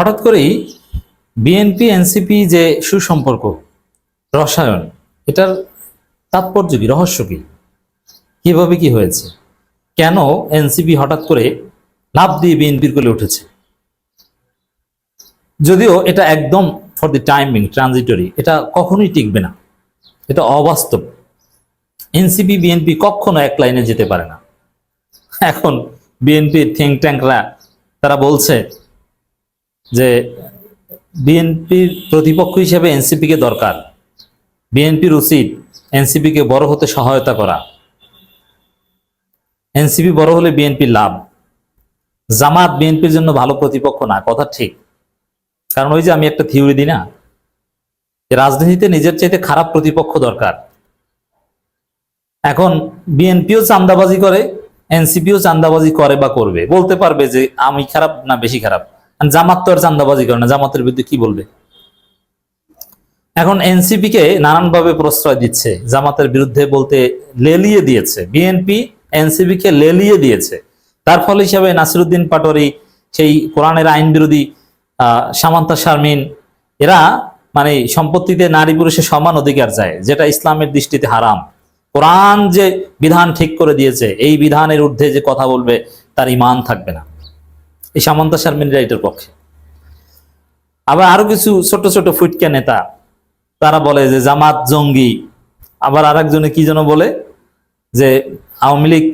হঠাৎ করেই BNP NCP যে সুসম্পর্ক, রসায়ন, এটার তাৎপর্য কি, রহস্য কি? কীভাবে কি হয়েছে? কেন এনসিপি হঠাৎ করে লাভ দিয়ে বিএনপির কোলে উঠেছে? যদিও এটা একদম ফর দি টাইমিং ট্রানজিটরি এটা কখনোই টিকবে না, এটা অবাস্তব। এনসিপি বিএনপি কখনো এক লাইনে যেতে পারে না। এখন বিএনপির থিঙ্ক ট্যাঙ্করা তারা বলছে যে বিএনপির প্রতিপক্ষ হিসেবে এনসিপিকে দরকার, বিএনপির উচিত এনসিপিকে বড় হতে সহায়তা করা। এনসিপি বড় হলে বিএনপির লাভ। জামাত বিএনপির জন্য ভালো প্রতিপক্ষ না, কথা ঠিক। কারণ ওই যে আমি একটা থিওরি দিই না রাজনীতিতে নিজের চাইতে খারাপ প্রতিপক্ষ দরকার। এখন বিএনপিও চান্দাবাজি করে, এনসিপিও চান্দাবাজি করে বা করবে। বলতে পারবে যে আমি খারাপ না বেশি খারাপ। জামাত তো আর চান্দাবাজি করে না, জামাতের বিরুদ্ধে কি বলবে? এখন এনসিপি কে নানানভাবে প্রশ্রয় দিচ্ছে, জামাতের বিরুদ্ধে বলতে লেলিয়ে দিয়েছে। বিএনপি এনসিপি কে লেলিয়ে দিয়েছে। তার ফল হিসাবে নাসিরুদ্দিন পাটোয়ারি, সেই কোরআনের আইন বিরোধী সামান্তা শারমিন, এরা মানে সম্পত্তিতে নারী পুরুষের সমান অধিকার চায়, যেটা ইসলামের দৃষ্টিতে হারাম। কোরআন যে বিধান ঠিক করে দিয়েছে, এই বিধানের ঊর্ধ্বে যে কথা বলবে, তার ইমান থাকবে না। এই সামন্তা শারমিনরা এটার পক্ষে। আবার আরও কিছু ছোট ছোট ফুটকে নেতা, তারা বলে যে জামাত জঙ্গি। আবার আরেকজনে কি যেন বলে যে আওয়ামী লীগ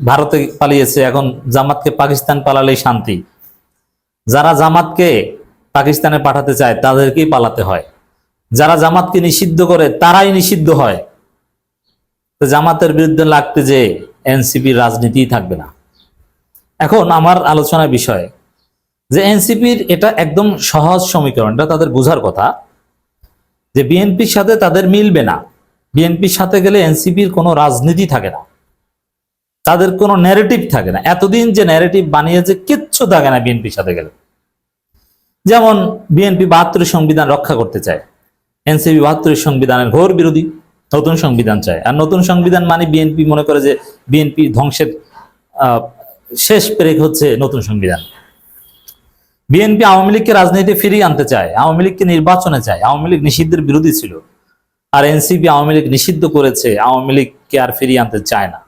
ভারতে পালিয়েছে, এখন জামাতকে পাকিস্তান পালালেই শান্তি। যারা জামাতকে পাকিস্তানে পাঠাতে চায়, তাদেরকেই পালাতে হয়। যারা জামাতকে নিষিদ্ধ করে, তারাই নিষিদ্ধ হয়। জামাতের বিরুদ্ধে লাগতে যে এনসিপির রাজনীতিই থাকবে না। এখন আমার আলোচনার বিষয় যে এনসিপির এটা একদম সহজ সমীকরণ, এটা তাদের বোঝার কথা, যে বিএনপির সাথে তাদের মিলবে না। বিএনপির সাথে গেলে এনসিপির কোনো রাজনীতি থাকে না। তাদের কোনো ন্যারেটিভ থাকে না। এতদিন যে ন্যারেটিভ বানিয়েছে, কিচ্ছু থাকে না বিএনপির সাথে গেলে। যেমন বিএনপি বাহাত্তর সংবিধান রক্ষা করতে চায়। এনসিপি বাহাত্তর সংবিধানের ঘোর বিরোধী, নতুন সংবিধান চায়। আর নতুন সংবিধান মানে বিএনপি মনে করে যে বিএনপি ধ্বংসের শেষ পেরেক হচ্ছে নতুন সংবিধান। বিএনপি আওয়ামী লীগকে রাজনীতি ফিরিয়ে আনতে চায়, আওয়ামী লীগকে নির্বাচনে চায়, আওয়ামী লীগ নিষিদ্ধের বিরোধী ছিল। আর এনসিপি আওয়ামী লীগ নিষিদ্ধ করেছে, আওয়ামী লীগকে আর ফিরিয়ে আনতে চায় না।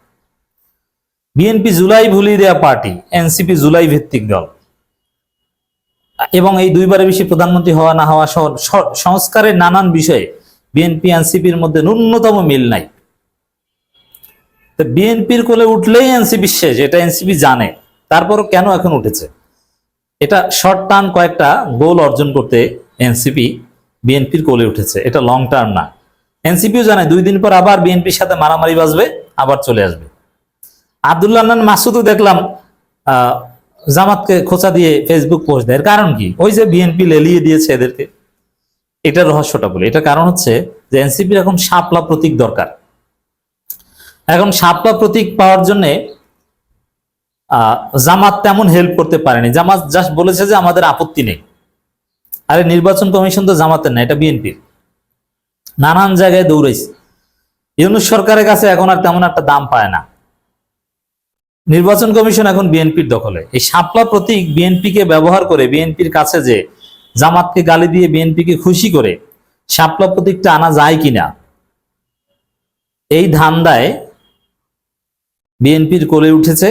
বিএনপি জুলাই ভুলিয়ে দেওয়া পার্টি, এনসিপি জুলাই ভিত্তিক দল। এবং এই দুইবারের বেশি প্রধানমন্ত্রী হওয়া না হওয়া সহ সংস্কারের নানান বিষয়ে বিএনপি, এনসিপির মধ্যে ন্যূনতম মিল নাই। তো বিএনপির কোলে উঠলেই এনসিপি শেষ, এটা এনসিপি জানে। তারপরও কেন এখন উঠেছে? এটা শর্ট টার্ম কয়েকটা গোল অর্জন করতে এনসিপি বিএনপির কোলে উঠেছে। এটা লং টার্ম না। এনসিপিও জানে, দুই দিন পর আবার বিএনপির সাথে মারামারি বাজবে, আবার চলে আসবে। আব্দুল্লাহ আন্নান মাসুদও দেখলাম জামাতকে খোঁচা দিয়ে ফেসবুক পোস্ট দেয়। কারণ কি? ওই যে বিএনপি লেলিয়ে দিয়েছে এদেরকে। এটার রহস্যটা বলে। এটা কারণ হচ্ছে যে এনসিপির এখন সাপলা প্রতীক দরকার। এখন শাপলা প্রতীক পাওয়ার জন্যে জামাত তেমন হেল্প করতে পারেনি। জামাত জাস্ট বলেছে যে আমাদের আপত্তি নেই। আরে নির্বাচন কমিশন তো জামাতের না, এটা বিএনপির। নানান জায়গায় দৌড়েছে ইউনুস সরকারের কাছে এখন আর তেমন একটা দাম পায় না। নির্বাচন কমিশন এখন বিএনপির দখলে। এই সাপলা প্রতীক বিএনপিকে ব্যবহার করে বিএনপির কাছে যে জামাতকে গালি দিয়ে বিএনপিকে খুশি করে সাপলা প্রতীকটা আনা যায় কিনা, এই ধান্দায় বিএনপির কোলে উঠেছে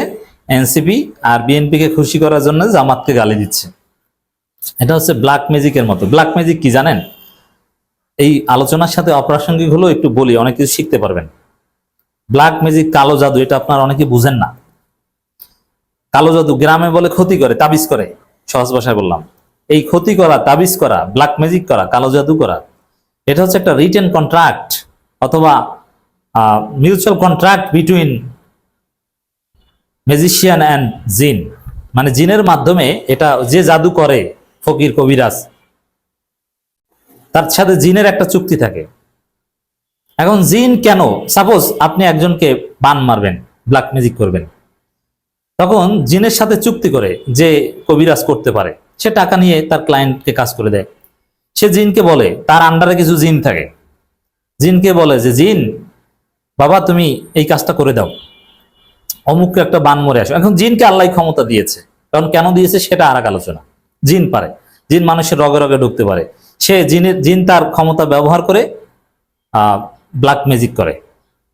এনসিপি আর বিএনপিকে খুশি করার জন্য জামাতকে গালি দিচ্ছে। এটা হচ্ছে ব্ল্যাক ম্যাজিকের মতো। ব্ল্যাক ম্যাজিক কি জানেন? এই আলোচনার সাথে অপ্রাসঙ্গিক হলেও একটু বলি, অনেক কিছু শিখতে পারবেন। ব্ল্যাক ম্যাজিক কালো জাদু, এটা আপনারা অনেকে বুঝেন না। কালো জাদু গ্রামে বলে ক্ষতি করে, তাবিজ করে, সহজ ভাষায় বললাম। এই ক্ষতি করা, তাবিজ করা ব্ল্যাক ম্যাজিক করা, কালো জাদু করা, এটা হচ্ছে একটা রিটেন কন্ট্রাক্ট অথবা mutual contract between magician and জিন মানে জিনের মাধ্যমে এটা যে জাদু করে ফকির কবিরাজ, তার সাথে জিনের একটা চুক্তি থাকে। এখন জিন কেন সাপোজ আপনি একজনকে বান মারবেন ব্ল্যাক ম্যাজিক করবেন, তখন জিনের সাথে চুক্তি করে যে কবিরাজ করতে পারে, সে টাকা নিয়ে তার ক্লায়েন্টকে কাজ করে দেয়। সে জিনকে বলে, তার আন্ডারে কিছু জিন থাকে। জিনকে বলে যে, জিন, বাবা তুমি এই কাজটা করে দাও। অমুককে একটা বান মরে আসো। এখন জিনকে আল্লাহ ক্ষমতা দিয়েছে। কারণ কেন দিয়েছে সেটা আর এক আলোচনা। জিন পারে। জিন মানুষের রগে রগে ঢুকতে পারে। সে জিনের জিন তার ক্ষমতা ব্যবহার করে ব্ল্যাক ম্যাজিক করে।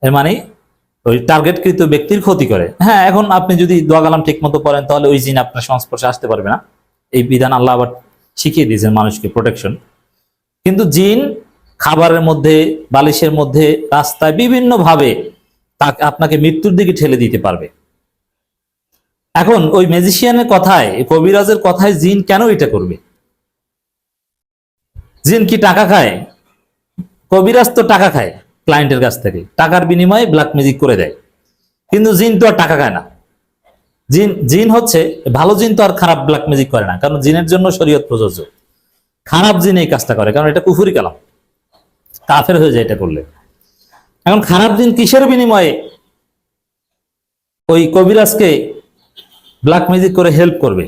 এর মানে ওই টার্গেটকৃত ব্যক্তির ক্ষতি করে। হ্যাঁ এখন আপনি যদি দোয়া কালাম ঠিক মতো পড়েন, তাহলে ওই জিন আপনার সংস্পর্শে আসতে পারবে না। এই বিধান আল্লাহ আবার শিখিয়ে দিয়েছেন মানুষকে প্রোটেকশন কিন্তু জিন খাবারের মধ্যে, বালিশের মধ্যে, রাস্তায় বিভিন্ন ভাবে তাকে, আপনাকে মৃত্যুর দিকে ঠেলে দিতে পারবে। এখন ওই ম্যাজিশিয়ানের কথায় কবিরাজের কথায় জিন কেন এটা করবে? জিন কি টাকা খায়? কবিরাজ তো টাকা খায় ক্লায়েন্টের কাছ থেকে। টাকার বিনিময়ে ব্ল্যাক ম্যাজিক করে দেয়। কিন্তু জিন তো আর টাকা খায় না। জিন জিন হচ্ছে, ভালো জিন তো আর খারাপ ব্ল্যাক ম্যাজিক করে না, কারণ জিনের জন্য শরীয়ত প্রযোজ্য। খারাপ জিন এই কাজটা করে, কারণ এটা কুফুরি কালাম। কাফের হয়ে যায় এটা করলে। এখন খারাপ জিন কিসের বিনিময়ে? ওই কবিরাজকে ব্ল্যাক ম্যাজিক করে হেল্প করবে।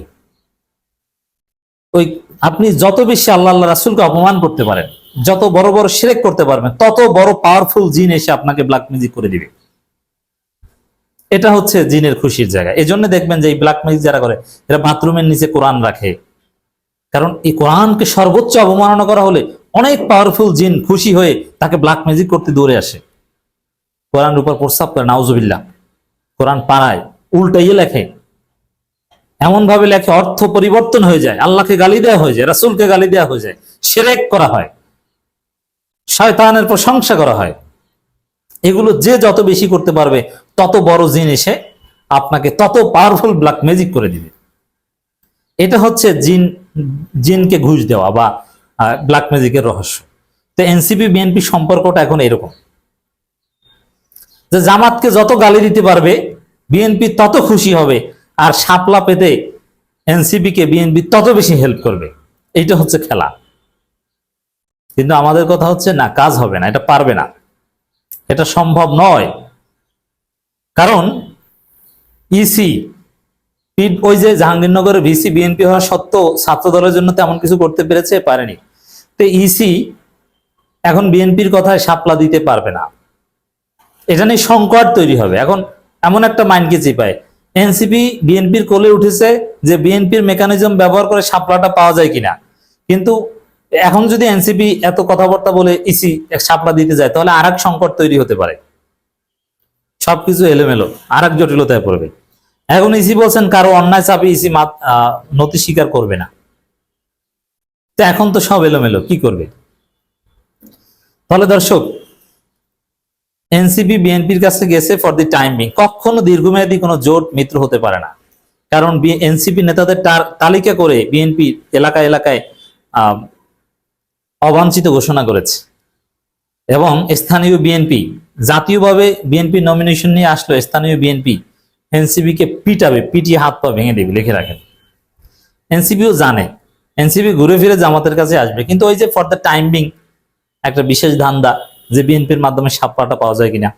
ওই আপনি যত বেশি আল্লাহ আল্লাহ রাসুলকে অপমান করতে পারেন, যত বড় বড় শিরেক করতে পারবেন, তত বড় পাওয়ারফুল জিন এসে আপনাকে ব্ল্যাক ম্যাজিক করে দিবে। এটা হচ্ছে জিনের খুশির জায়গা। এই জন্য দেখবেন যে এই ব্ল্যাক ম্যাজিক যারা করে, এরা বাথরুমের নিচে কোরআন রাখে। কারণ এই কোরআনকে সর্বোচ্চ অবমাননা করা হলে অনেক পাওয়ারফুল জিন খুশি হয়ে তাকে ব্ল্যাক ম্যাজিক করতে দৌড়ে আসে। কোরআন উপর প্রস্তাব করে, নাউজুবিল্লাহ। কোরআন পাড়ায়, উল্টাইয়ে লেখে। এমন ভাবে লেখে, অর্থ পরিবর্তন হয়ে যায়, আল্লাহকে গালি দেওয়া হয়ে যায়, রাসুলকে গালি দেওয়া হয়ে যায়, সেরেক করা হয়, শয়তানের প্রশংসা করা হয়। এগুলো যে যত বেশি করতে পারবে, তত বড় জিন এসে আপনাকে তত পাওয়ারফুল ব্ল্যাক ম্যাজিক করে দিবে। এটা হচ্ছে জিন, জিনকে ঘুষ দেওয়া বা ব্ল্যাক ম্যাজিকের রহস্য। তো এনসিপি বিএনপি সম্পর্কটা এখন এরকম। যে জামাতকে যত গালি দিতে পারবে বিএনপি তত খুশি হবে আর শাপলা পেতে এনসিপি কে বিএনপি তত বেশি হেল্প করবে। এইটা হচ্ছে খেলা। কিন্তু আমাদের কথা হচ্ছে, না, কাজ হবে না, এটা পারবে না। এটা সম্ভব নয়। কারণ ইসি ওই যে জাহাঙ্গীরনগরে ভিসি বিএনপি হওয়া সত্ত্বেও ছাত্র দলের জন্য তেমন কিছু করতে পেরেছে, পারেনি। তো ইসি এখন বিএনপির কথায় সাপলা দিতে পারবে না। এটা নিয়ে সংকট তৈরি হবে। এখন এমন একটা মাইন্ডকে চিপায় এনসিপি বিএনপির কোলে উঠেছে যে বিএনপির মেকানিজম ব্যবহার করে সাপলাটা পাওয়া যায় কিনা। কিন্তু এখন যদি এনসিপি এত কথাবার্তা বলে ইসি সাপলা দিতে যায়, তাহলে আর সংকট তৈরি হতে পারে। সবকিছু এলোমেলো আর এক জটিলতায় পড়বে। এখন ইসি বলছেন, কারও অন্যায় চাপে ইসি নতি স্বীকার করবে না। তো এখন তো সব এলোমেলো, কি করবে? তাহলে দর্শক এনসিপি, বিএনপির কাছে গেছে ফর দি টাইম বিং কখনো দীর্ঘমেয়াদী কোনো জোট মিত্র হতে পারে না। কারণ এনসিপি নেতাদের তালিকা করে বিএনপি এলাকায় এলাকায় অবাঞ্ছিত ঘোষণা করেছে। এবং স্থানীয় বিএনপি জাতীয়ভাবে বিএনপি নমিনেশন নিয়ে আসলো, স্থানীয় বিএনপি এনসিপি কে পিটাবে, পিটিয়ে হাত পা ভেঙে দেবে, লিখে রাখেন। এনসিপিও জানে, এনসিপি ঘুরে ফিরে জামাতের কাছে আসবে। কিন্তু ওই যে ফর দ্য টাইম বিং একটা বিশেষ ধান্দা যে বিএনপির মাধ্যমে সাপ পাওয়া যায় কিনা।